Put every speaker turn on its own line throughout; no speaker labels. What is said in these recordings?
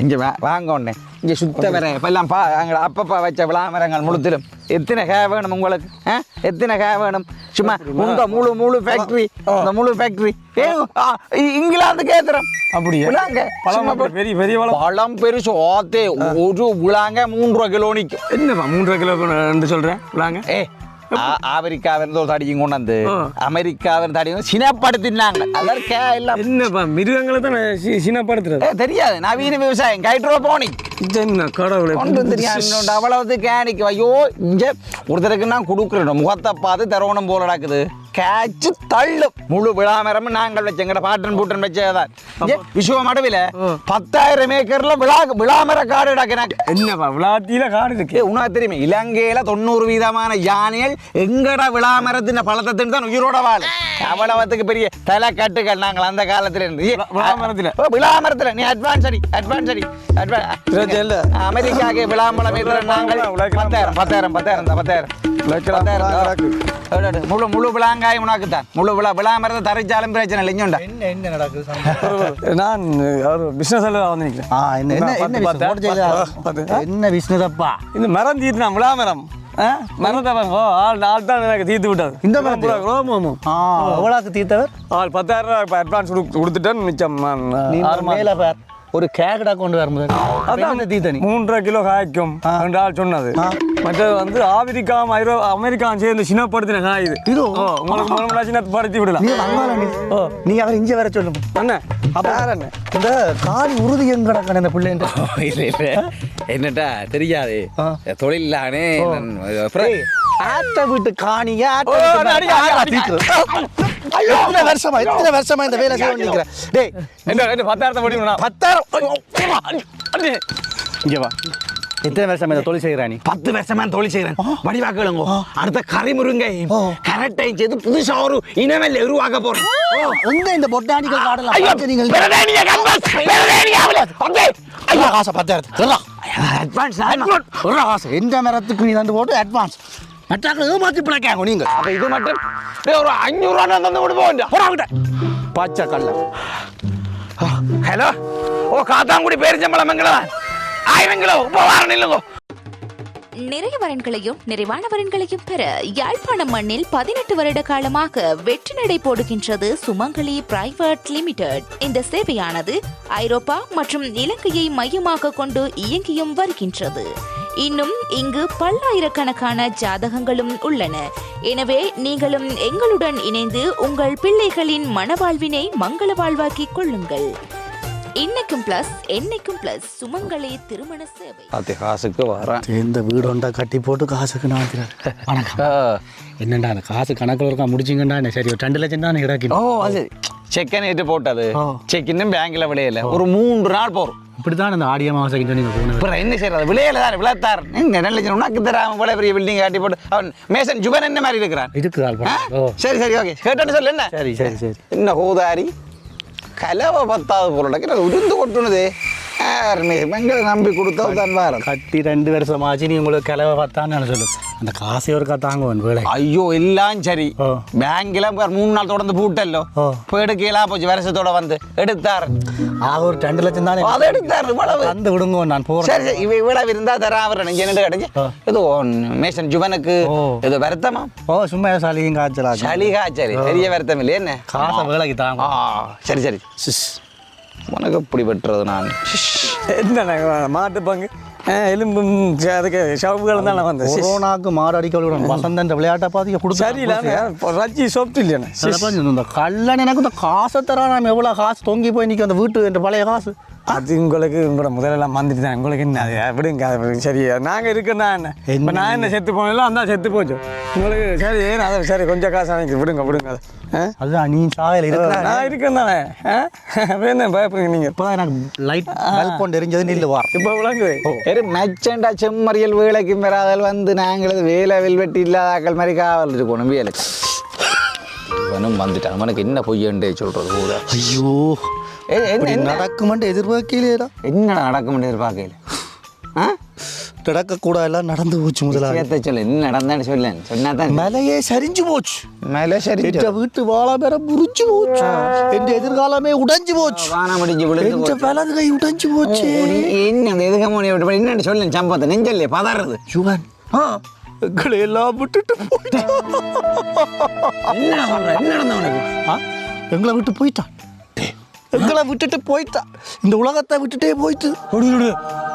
இங்கே வாங்க உடனே இங்கே சுத்த வர இப்பெல்லாம் பா அங்கே அப்பப்பா வச்ச விளாமரங்கள் முழுத்திலும் எத்தனை கே வேணும் உங்களுக்கு ஆ எத்தனை கே வேணும் சும்மா உங்க முழு முழு ஃபேக்ட்ரி இந்த முழு ஃபேக்ட்ரி ஏ ஆ, இ- இங்கிலாந்துக்கு ஏத்துறோம்
அப்படியா?
விளாங்க
பழம் அப்படி பெரிய பெரிய பழம்
பெருசு ஓத்தே ஒரு விளாங்க மூன்று கிலோ நிற்கும்
என்னப்பா மூன்றரை கிலோ சொல்கிறேன் விளாங்க
ஏ ஆப்பிரிக்காவிலிருந்து ஒரு தடியும் கொண்டு வந்து
ஆ.
அமெரிக்காவின் தடியும் சினப்படுத்தினாங்க. அதாவது கே எல்லாம்
என்னப்பா மிருகங்களை தான் சினப்படுத்துறது?
தெரியாது. நவீன விவசாயம் ஹைட்ரோபோனிக்
என்ன கடவுளை.
கொண்டு தெரியாது அவ்வளவு கேனிக்கு ஐயோ இங்க ஒருத்தருக்கு நான் கொடுக்குறோம் முகத்தை பார்த்து தரவணும் போல நடக்குது கேட்சு தள்ளு முழு விழாமரம் நாங்கள் வச்ச எங்கட பாட்டன் பூட்டன் வச்சதான் விசுவ மடவில பத்தாயிரம் ஏக்கர்ல விழா விழாமர காடு
என்னப்பா விளாத்தியில காடு இருக்கு?
உனக்கு தெரியுமே இலங்கையில தொண்ணூறு வீதமான யானைகள் எங்கட விழாமரத்தின் பழத்தை தின்னு தான் உயிரோட வாழ அவ்வளவுக்கு பெரிய தலைக்கட்டுகள் நாங்கள் அந்த காலத்துல இருந்து.
விழாமரத்துல?
விழாமரத்துல நீ அட்வான்ஸ் அடி அட்வான்ஸ் அடி
இல்ல.
அமெரிக்காக்கு விழாமரம் நாங்கள். பத்தாயிரம் பத்தாயிரம் பத்தாயிரம் பத்தாயிரம். பத்தாயிரம். முழு முழு விழாங்காய் உனக்கு தான் முழு விழா விழாமரத்தை தரைச்சாலும் பிரச்சனை இல்லை இங்கோண்டா
என்ன என்ன நடக்குது
நான் அவர் பிசினஸ் வந்து நிற்கிறேன்
ஆ என்ன என்ன
நான்
என்ன. என்ன பிசினஸ் அப்பா
இந்த மரம் தீட்டுனா விழா மரம் ஓ, ஆள் ஆள் தான் எனக்கு தீர்த்து விட்டாது
இந்த ஆ எவ்வளோக்கு தீர்த்தவர்
ஆள் பத்தாயிரம் ரூபாய் அட்வான்ஸ் கொடுத்துட்டேன் மிச்சம் நான் ஆறு
மேல பார் ஒரு கேக்கடா கொண்டு வரும்போது அதான். தீர்த்தனி
மூன்றரை கிலோ காய்க்கும் ரெண்டு ஆள் சொன்னது. மற்றது வந்து ஆப்பிரிக்கா ஐரோ அமெரிக்கா சேர்ந்து சின்னப்படுத்தின காய் இது.
இதோ?
உங்களுக்கு மூணு சின்னப்படுத்தி விடலாம்.
நீ நீ? ஓ. நீ அவர் இங்கே வர சொல்லுங்க
அண்ணன் அப்போ யார் அண்ணன்
இந்த காலி உறுதி எங்க கிடக்கணும் இந்த பிள்ளைன்ற
இல்லை இல்லை. என்னட்டா தெரியாது. தொழிலானே
ஆத்த வீட்டு காணிங்க ஆத்த எத்தனை வருஷமா எத்தனை வருஷமா இந்த வேலை செய்ய நிற்கிறேன் டேய்
என்ன என்ன பத்தாயிரத்தை படிக்கணும்
பத்தாயிரம் இங்க வா. எத்தனை வருஷமா இந்த தொழில் செய்கிறா நீ
பத்து வருஷமா தொழில் செய்கிறேன் வடிவா கேளுங்க. அடுத்த கரிமுருங்கை கரெக்டை செய்து புதுசா ஒரு இனவெல்ல உருவாக்க போறேன்.
எங்க இந்த பொட்டானிக்கல் காடெல்லாம்
ஐயோ!
நீங்கள்
பெரடேனியா கம்பஸ்! பெரடேனியா அவளே ஓகே
ஐயா! காசை பத்தாயிரத்து.
அட்வான்ஸ்
ஒரு காசு எந்த மரத்துக்கு நீ தந்து போட்டு அட்வான்ஸ் மற்றாக்கள் ஏமாத்தி பிழைக்காங்க நீங்க.
அப்ப இது மட்டும் டேய், ஒரு அஞ்சூறு ரூபா தந்து விட்டு போக போறாங்க
பச்சை கல்ல.
ஹலோ? ஓ காத்தாங்குடி பேரிச்சம்பளம் எங்களா ஆயிரம் கிலோ இப்போ வாரம் இல்லைங்க
நிறைய வரன்களையும் நிறைவான வரன்களையும் பெற யாழ்ப்பாணம் மண்ணில் பதினெட்டு வருட காலமாக வெற்றி நடை போடுகின்றது சுமங்கலி பிரைவேட் லிமிடெட். இந்த சேவையானது ஐரோப்பா மற்றும் இலங்கையை மையமாக கொண்டு இயங்கியும் வருகின்றது. இன்னும் இங்கு பல்லாயிரக்கணக்கான ஜாதகங்களும் உள்ளன. எனவே நீங்களும் எங்களுடன் இணைந்து உங்கள் பிள்ளைகளின் மனவாழ்வினை மங்கள வாழ்வாக்கிக் கொள்ளுங்கள். இன்னைக்கும் பிளஸ் என்னைக்கும் பிளஸ் சுமங்கலி திருமண சேவை.
அது காசுக்கு வரேன்.
இந்த வீடு ஒன்றா கட்டி போட்டு காசுக்கு நான் வணக்கம். என்னண்டா அந்த காசு கணக்கில் இருக்கா? முடிச்சிங்கண்டா சரி ஒரு ரெண்டு லட்சம் தான் கிடக்கி
ஓ அது செக் நேற்று போட்டது. செக் இன்னும் பேங்க்ல விளையல. ஒரு மூன்று நாள் போறோம்.
இப்படி தான் இந்த ஆடிய போனது.
அப்புறம் என்ன செய்யறது விளையல தான் விளைத்தார். என்ன லட்சம் உனக்கு தராம இவ்வளவு பெரிய பில்டிங் காட்டி போட்டு அவன் மேசன் ஜுகன் என்ன மாதிரி இருக்கிறான்?
ஓ
சரி சரி ஓகே கேட்டேன்னு சொல்லு என்ன?
சரி சரி சரி.
என்ன ஹோதாரி? കലവ പത്താത് പോലുണ്ട്. ഉരുന്ന് കൊട്ടണതേ கொட்டுனது எங்களை நம்பி கொடுத்தா தான் வாரம்.
கட்டி ரெண்டு வருஷம் ஆச்சு நீ உங்களுக்கு கிளவை பார்த்தான்னு நான் சொல்லு அந்த காசை ஒருக்கா தாங்குவேன் வேலை
ஐயோ எல்லாம் சரி. பேங்க்ல மூணு நாள் தொடர்ந்து பூட்டல்லோ. இப்போ எடுக்கலாம் போச்சு வருஷத்தோட வந்து. எடுத்தார்.
ஆக ஒரு ரெண்டு லட்சம் தானே?
அதை எடுத்தார் இவ்வளவு.
தந்து விடுங்க நான் போகிறேன்
சரி இவ இவ்வளவு இருந்தா தரா அவர் எனக்கு என்ன கிடைச்சு. ஏதோ மேசன் ஜுவனுக்கு. ஏதோ வருத்தமா?
ஓ சும்மா சளியும் காய்ச்சலா?
சளி காய்ச்சல். பெரிய வருத்தம் இல்லையே என்ன?
காசை வேலைக்கு
ஆ
தாங்க
சரி சரி.
சிஸ்.
உனக்கு இப்படி வெட்டுறது நான்?
என்ன மாட்டு பங்கு? எலும்பும் ச- அதுக்கு ஷவுகள் தான் வந்தேன் சி,
கொரோனாக்கு மாடு அடிக்க விடுறோம் வசந்த விளையாட்டை பார்த்து கொடுத்து
சரியில்ல ரஜி சோப்ட் இல்லைண்ணே
இந்த கல்யாணம் எனக்கு இந்த காசை தரா நம்ம எவ்வளோ காசு தொங்கி போய் நிற்கும் அந்த வீட்டு இந்த பழைய காசு.
அது உங்களுக்கு உங்களோட முதலெல்லாம் வந்துட்டு தான். உங்களுக்கு என்ன அது? அது சரி நாங்கள் இருக்கோம் தான். என்ன? இப்போ நான் என்ன செத்து போனதில்ல அந்த செத்து போச்சு. உங்களுக்கு சரி அதை சரி கொஞ்சம் காசு வாங்கி விடுங்க விடுங்க. அதை?
அதுதான் நீ சாயல் இருக்கிற
நான் இருக்கேன் தானே? வேணும் பயப்படுங்க நீங்கள்
இப்போதான் எனக்கு லைட் பல்ப் கொண்டு எரிஞ்சது நில்லு வார்
இப்போ விளங்குது
ஒரு மெச்சண்டா செம்மறியல் வேலைக்கும் வராதல் வந்து நாங்களது வேலை வெல்வெட்டி இல்லாதாக்கள் மாதிரி காவல் இருக்கணும் வேலை. இவனும் வந்துட்டான். அவனுக்கு என்ன பொய்யண்டே சொல்றது கூட.
ஐயோ.
என்ன
நடக்குமென்று எதிர்பார்க்கலையேடா.
என்ன நடக்கும் எதிர்பார்க்கல ஆ?
கிடக்க கூட எல்லாம் நடந்து போச்சு முதலாளி.
சொல்லு என்ன நடந்தான்னு சொல்ல சொன்னா தான்
மலையே சரிஞ்சு போச்சு.
மேலே சரி
வீட்டு வாழை மேல முறிஞ்சு போச்சு. என்ற எதிர்காலமே உடைஞ்சு போச்சு.
வானம் அடிஞ்சு விழுந்து.
வலது கை உடைஞ்சு போச்சு.
என்ன அந்த எதுக்கு மணி விட்டு என்னன்னு சொல்லு சம்பவத்தை நெஞ்சல்லே பதறது.
யுவன் எங்களை எல்லாம் விட்டுட்டு போயிட்டான்
என்ன என்ன நடந்த உனக்கு?
ஆ, எங்களை விட்டு போயிட்டான் எங்களை விட்டுட்டு போயிட்டான் இந்த உலகத்தை விட்டுட்டே போயிட்டு.
விடு.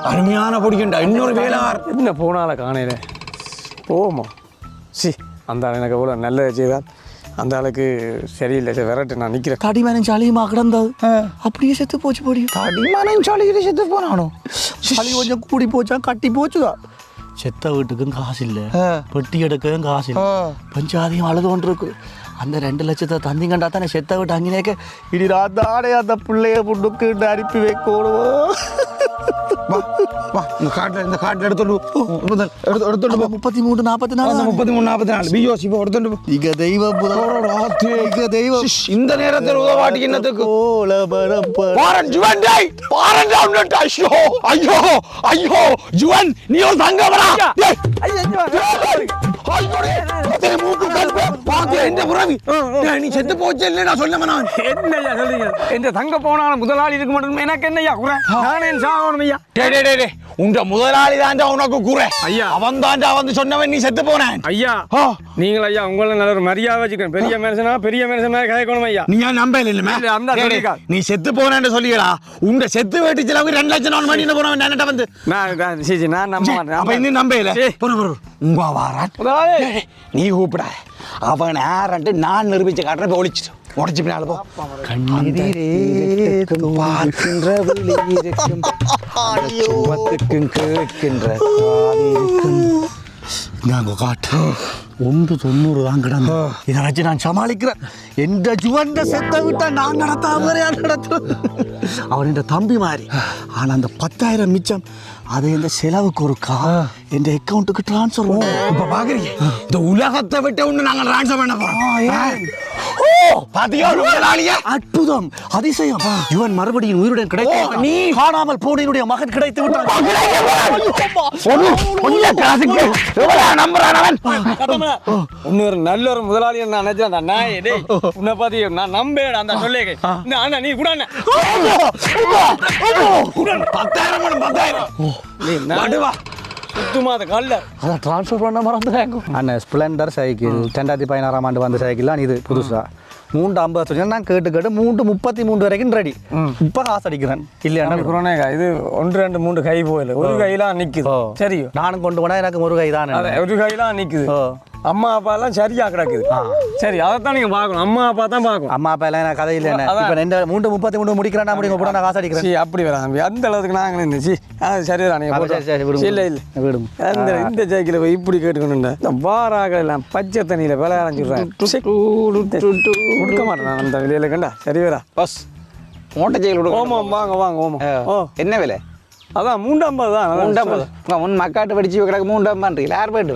அருமையான பிடிக்கண்டா இன்னொரு வேளார்.
என்ன போனால காணையில போமா சி அந்த எனக்கு எவ்வளோ நல்லதை செய்தால் அந்த ஆளுக்கு சரியில்லை. சரி விரட்டு நான் நிற்கிறேன்
தடிமேனும் சளியுமா கிடந்தது? அப்படியே செத்து போச்சு போடியும்
அடிமானம் சொல்லி செத்து போனானோ?
சளி கொஞ்சம் கூடி போச்சா கட்டி போச்சுதான் செத்த வீட்டுக்கும் காசு இல்லை. பெட்டி எடுக்கவும் காசு இல்லை. பஞ்சாதியும் அழுது கொண்டு இருக்கு அந்த ரெண்டு லட்சத்தை தந்திங்கண்டா தானே செத்த வீட்டு அங்கேனேக்க இடி தானே அந்த பிள்ளைய புண்ணுக்கு அனுப்பி வைக்கணும்
வா வா இந்த காட்டில் இந்த காட்டில் எடுத்துட்டு எடுத்துட்டு
முப்பத்தி மூணு நாற்பத்தி நாலு
முப்பத்தி மூணு நாற்பத்தி நாலு பியோசி போ எடுத்துட்டு போ
இக தெய்வம் இக தெய்வம்
சிஷ், இந்த நேரத்தில் உதவாட்டிக்கு என்னத்துக்கு
பட-
பாரன் ஜுவன் டேய் பாரன் டவுன் ஐயோ ஐயோ ஐயோ ஜுவன் நீ ஒரு தங்கவரா டேய் ஐயோ நீ செத்து போச்சு இல்லடா நான்
என்னய்யா சொல்றீங்க? எந்த தங்க போனாலும் முதலாளி இருக்க மாட்டேன் எனக்கு என்னய்யா குறை? நானே சாகணும் ஐயா.
டேய் டேய், டேய் உண்ட முதலாளி தாண்டா உனக்கு குறை.
ஐயா.
அவன் தாண்டா வந்து சொன்னவன் நீ செத்து போனேன்.
ஐயா. நீங்கள் ஐயா உங்களை நல்ல ஒரு மரியாதை வச்சுக்கணும். பெரிய மனுஷனா பெரிய மனுஷனா கதைக்கணும் ஐயா.
நீ ஏன் நம்பல இல்ல
அந்த.
நீ செத்து போனேன்னு சொல்லிடா உங்க செத்து வேட்டு செலவு ரெண்டு லட்சம் நான் பண்ணி போனவன் என்னட்ட வந்து?
நான் நான் நம்ப மாட்டேன்.
அப்ப இன்னும் நம்பல
ஏய்.
உங்க வாரான். நீ கூப்பிட. அவன் யாரன்ட்டு நான் நிரூபிச்ச காட்டுறேன் போய் ஒழிச்சிட்டு உடச்சு பின்னால போ. கண்ணீரே பார்க்கின்ற அந்த சுவத்துக்கும் கேட்கின்ற
காட்டு. ஒன்று தொண்ணூறு தான் கிடந்து. இதை வச்சு நான் சமாளிக்கிறேன். எந்த ஜுவந்த செத்த விட்டா நான் நடத்தாம நடத்துறேன் அவன் என் தம்பி மாதிரி ஆனா அந்த பத்தாயிரம் மிச்சம் அதை இந்த செலவுக்கு ஒரு கா என் அக்கௌண்ட்டுக்கு ட்ரான்ஸ்ஃபர் பண்ணுவோம்
இப்ப பாக்குறீங்க. இந்த உலகத்தை விட்டு ஒண்ணு நாங்க ட்ரான்ஸ்ஃபர் பண்ண போறோம். ஓ பாத்தியா முதலாளிய
அற்புதம் அதிசயம். இவன் மறுபடியும் உயிருடன்
ஓ, நீ
காணாமல் போனனுடைய மகன் கிடைத்து விட்டான்.
இன்னொரு நல்ல ஒரு முதலாளி நான் நினைச்சேன் அந்த நாய். டேய் உன்னை பத்தி நான் நம்பேன் அந்த சொல்லேங்க அண்ணா நீ கூட அண்ணா.
பத்தாயிரம் பத்தாயிரம். நடுவா.
சுத்தமா அந்த கல்ல?
அதான் ட்ரான்ஸ்ஃபர் பண்ண மறந்துட்டாங்க
அண்ணன் ஸ்ப்ளெண்டர் சைக்கிள் ரெண்டாயிரத்தி பதினாறாம் ஆண்டு வந்த சைக்கிள்லாம் இது புதுசா. மூன்று ஐம்பது சொல்லி நான் கேட்டு கேட்டு மூன்று முப்பத்தி மூன்று வரைக்கும் ரெடி இப்போ காசு அடிக்கிறேன். இல்லையா
குரோனேகா இது ஒன்று ரெண்டு மூன்று கை போயில ஒரு கையெல்லாம் நிக்குது. சரியோ?
நானும் கொண்டு போனா எனக்கு ஒரு கை தான்
அத ஒரு கையெல்லாம் நிக்குது.
ஓ.
அம்மா அப்பா எல்லாம் சரியா கிடக்குது சரி அதைத்தான் நீங்க பார்க்கணும். அம்மா அப்பா தான் பார்க்கணும்.
அம்மா அப்பா எல்லாம் கதை இல்லை. இப்போ ரெண்டு மூன்று முப்பத்தி மூணு முடிக்கிறேன் முடிங்க கூட நான் காசு அடிக்கிறேன்.
அப்படி வரா தம்பி அந்த அளவுக்கு நாங்கள் இருந்துச்சு அது
சரி, விடுங்க.
இல்லை இல்லை.
விடுங்க.
அந்த இந்த சைக்கிளை போய் இப்படி கேட்டுக்கணுண்டா இந்த வாராக எல்லாம் பச்சை தண்ணியில் விலை அரைஞ்சிடுறேன் கொடுக்க மாட்டேன் அந்த விலையில கண்டா. சரி வரா
பஸ். மூட்டை
ஓமம் வாங்க வாங்க ஓமம். ஓ.
என்ன விலை?
அதான் மூண்டம்பது தான். அதான்
மூண்டம்பது உங்க முன் மக்காட்டு படிச்சு கிடக்கு மூண்டம்பன்றீங்க யார் போயிட்டு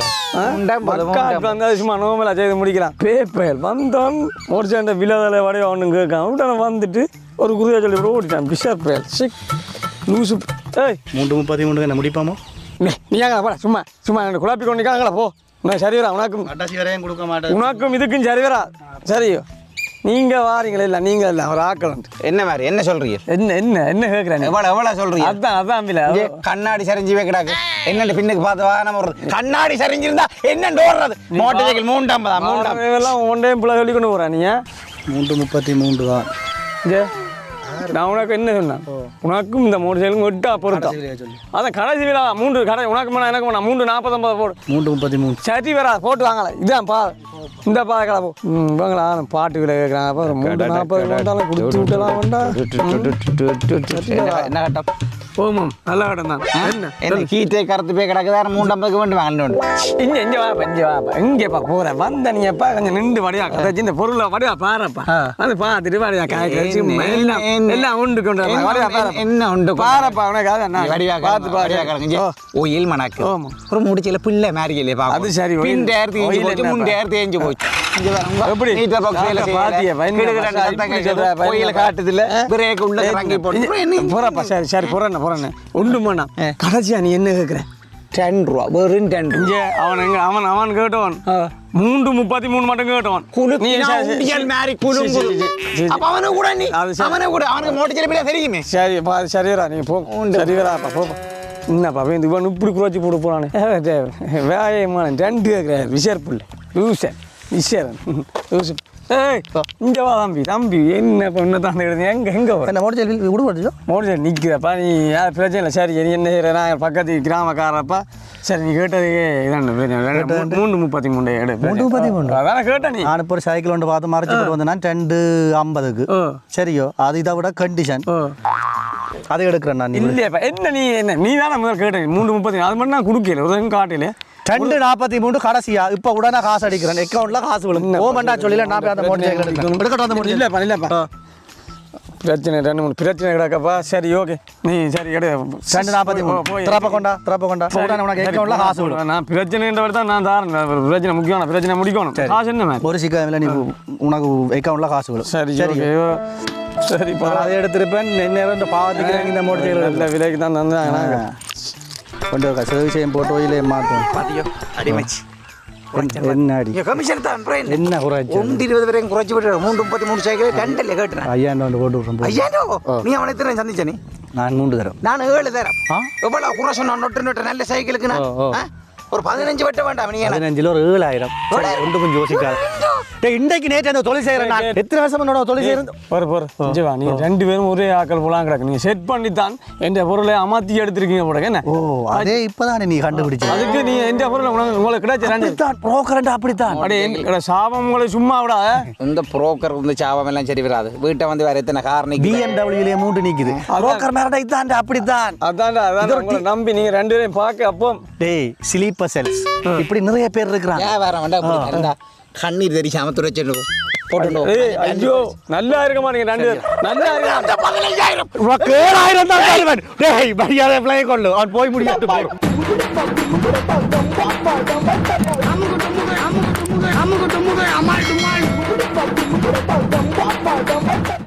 மூண்டம்பது
மக்காக்கு வந்து அது சும்மா நோமலா செய்து முடிக்கலாம். பேப்பயல் வந்தான் ஒரு சேர்ந்த விலதலை வடைய ஒன்றும் கேட்காம உடனே வந்துட்டு ஒரு குருதா சொல்லி கூட ஓடிட்டான். பிஷப் பயல் சிக். லூசு. ஏய்.
மூன்று முப்பத்தி மூணு முடிப்பாமோ?
நீ நீ ஏங்க போடா? சும்மா சும்மா குழப்பி கொண்டு நிற்காங்களா போ. உனக்கு சரி வரா உனக்கும்
கட்டாசி வரையும் கொடுக்க மாட்டேன்.
உனக்கும் இதுக்கும் சரி வரா சரியோ நீங்கள் வாரீங்களே இல்லை நீங்கள் இல்லை அவர் ஆக்கள்
என்ன மாதிரி என்ன சொல்றீங்க?
என்ன என்ன என்ன கேட்குறேன்
எவ்வளவு எவ்வளவு சொல்றீங்க?
அதான் அதான்
இங்கே கண்ணாடி சரிஞ்சு வைக்கிறாங்க என்னண்டு பின்னுக்கு பார்த்து வாகனம் ஓடுறது கண்ணாடி சரிஞ்சிருந்தா என்னண்டு ஓடுறது? மோட்டர் சைக்கிள் மூண்டம்பதா மூண்டம்பது
எல்லாம் ஒன் டைம் பிள்ளை சொல்லி கொண்டு போகிறேன் நீ
மூன்று முப்பத்தி மூன்று தான்.
இங்கே. நான் உனக்கு என்ன சொன்னேன்? உனக்கும் இந்த மூணு சைக்கிளும் எட்டா பொருத்தம். அதான் கடைசி விழா மூன்று கடை உனக்கு வேணா எனக்கு வேணா மூன்று நாற்பத்தொம்பது போடு.
மூன்று முப்பத்தி மூணு
சரி வரா போட்டு வாங்கலாம் இதான் பா இந்த பா கடை போ ம் வாங்களா பாட்டு விலை கேட்குறாங்க அப்போ ஒரு மூணு நாற்பது வந்தாலும் கொடுத்து விட்டலாம் வேண்டா
என்ன- என்ன கட்டம்
போமம் நல்ல கடன் தான் என்ன
என்ன கீட்டே கருத்து போய் கிடக்கு வேற மூண்டம்பதுக்கு வேண்டு வாங்கிட்டு
இங்க இங்க வாப்பா இங்க வாப்பா இங்கப்பா போறேன் வந்த நீப்பா கொஞ்சம் நின்று வடியா கதைச்சு இந்த பொருளை வடியா பாருப்பா அது பார்த்துட்டு வடியா காய்ச்சி எல்லாம் எல்லாம் உண்டு கொண்டு. வடியா
என்ன உண்டு
பாருப்பா உனக்கு அதான் நான்
வடிவா
பார்த்து
வடிவா
பாரு
கிடக்கு ஒயில் மணக்கு. ஒரு முடிச்சில பிள்ளை மேரிக்கலையே பாப்போம்
அது சரி.
பின் தேர்த்து
ஒயில்
போச்சு? முன் தேர்த்து ஏஞ்சு போச்சு.
எப்படி?
நீட்டா.
பாத்தியா?
காட்டுதுல பிரேக் உள்ள இறங்கி போட்டு என்ன
போறப்பா சரி சரி போறேன் போறேன் உண்டு போனா கடைசியா நீ என்ன கேட்குற
டென் ரூபா. வெறும் டென்
இங்கே அவன் எங்க அவன் அவன் கேட்டவன். மூன்று முப்பத்தி மூணு மட்டும் கேட்டவன். சரி, சரி.
அப்ப அவனுக்கு கூட நீ. அவனுக்கு கூட. அவனுக்கு மோட்டர் செலப்பில தெரியுமே.
சரி பா சரிடா நீ போ. சரிடா போ என்னப்பா இந்த இவன் இப்படி குறைச்சி போட்டு போனானே வேயமான ரெண்டு கேட்குறாரு விசேர்ப்புள்ள யூசர் விசேரன் யூசர் ஏய் இங்கே வா தம்பி தம்பி என்ன பொண்ணு தான் எங்க எங்க
என்ன மோட்டர் சைக்கிள் விடுபட்டுச்சோ
மோடி நிற்கிறப்பா நீ யார் பிரச்சனை இல்லை. சரி நீ என்ன செய்கிற நான் பக்கத்து கிராமக்காரப்பா சரி நீ கேட்டதுக்கே இதான் மூணு முப்பத்தி மூணு எடு
மூன்று முப்பத்தி மூணு.
அதான் கேட்ட நீ.
நான் இப்போ ஒரு சைக்கிள் ஒன்று பார்த்து மறைச்சு போட்டு வந்தேன் ரெண்டு ஐம்பதுக்கு. சரியோ? அது இதை விட கண்டிஷன் அதை எடுக்கிறேன் நான்
இல்லையாப்பா என்ன நீ என்ன? நீ தானே முதல் கேட்ட மூணு முப்பத்தி அது மட்டும் நான் கொடுக்கல. ஒரு காட்டல.
ரெண்டு நாற்பத்தி மூணு கடைசியா? இப்போ கூட நான் காசு அடிக்கிறேன். அக்கௌண்ட்ல காசு விழுங்க ஓமண்டா சொல்லல நான் போய் அந்த மோட்டர்
இல்லைப்பா இல்லைப்பா. பிரச்சனை ரெண்டு மூணு பிரச்சனை கிடக்கப்பா. சரி ஓகே. நீ சரி எடு.
ரெண்டு நாற்பத்தி மூணு.
போய்.
திறப்ப கொண்டா திறப்ப கொண்டா. உனக்கு அக்கௌண்ட்ல காசு விழும்.
நான் பிரச்சனைன்றவர் தான் நான் தாரேன். பிரச்சனை முக்கியமான பிரச்சனை முடிக்கணும். காசு என்ன
ஒரு சிக்கல நீ உனக்கு அக்கௌண்ட்ல காசு விழும்.
சரி
சரி.
சரிப்பா.
நான் அதை எடுத்திருப்பேன். இந்த பாவத்துக்கு இந்த மோட்டர்
விலைக்கு தான் தந்தாங்க.
கொண்டு வைக்க சர்வீஸையும் போட்டு ஒயிலே மாற்றும்
பாத்தியோ அடிமச்சு
என்ன அடி
கமிஷன் தான் என்ன?
குறைச்சு
ஒன்று இருபது வரைக்கும் குறைச்சி விட்டு மூன்று முப்பத்தி மூணு சைக்கிள் கண்டல கேட்டுறேன்
ஐயாண்டு வந்து போட்டு விட்றோம்.
ஐயாண்டோ நீ அவனை எத்தனை சந்திச்ச நீ
நான் மூன்று தரம்
நான் ஏழு தரம்
ஆ?
எவ்வளவு குறை சொன்ன நொட்டு நொட்டு நல்ல சைக்கிளுக்கு நான்
ஓ, ஓ.
ஆ? ஒரு பதினஞ்சு வெட்ட வேண்டாம் நீ
பதினஞ்சில் ஒரு ஏழாயிரம். ஒன்று கொஞ்சம் யோசிக்காது. டேய் இன்றைக்கு நேற்று அந்த தொழில் செய்கிறேன் நான். எத்தனை வருஷம் என்னோட தொழில் செய்கிறேன்
பொறு பொறு ஜீவா நீ ரெண்டு பேரும் ஒரே ஆக்கள் போலாம் கிடக்கு. நீங்க செட் பண்ணி தான் என் பொருளை அமாத்தி எடுத்திருக்கீங்க போட என்ன?
ஓ அதே இப்போதானே நீ கண்டுபிடிச்ச
அதுக்கு நீ எந்த பொருளை உனக்கு உங்களுக்கு கிடைச்ச ரெண்டு
அப்படித்தான் புரோக்கரண்ட் அப்படித்தான்.
அடே என் சாபம் உங்களை சும்மா விடா.
இந்த புரோக்கர் வந்து சாபம் எல்லாம் சரி வராது. வீட்டை வந்து வேற எத்தனை கார் நிக்குது?
பிஎம்டபிள்யூலே மூன்று நிக்குது. புரோக்கர் மேரடா இதான் அப்படித்தான்.
அதான்டா அதான் நம்பி நீங்க ரெண்டு பேரையும் பார்க்க அப்போ
டேய் ஸ்லீப்பர் பர்சன்ஸ் இப்படி நிறைய பேர்
இருக்கிறாங்க வேற கண்ணீர் தெரியாம துடைச்சிட்டு
ஐயோ நல்லா இருக்கமா நல்லா இருக்கு
ஏழாயிரம் தான் தருவேன் டேய் மரியாதை பிள்ளைய அவன் போய் முடியாது போயிடும்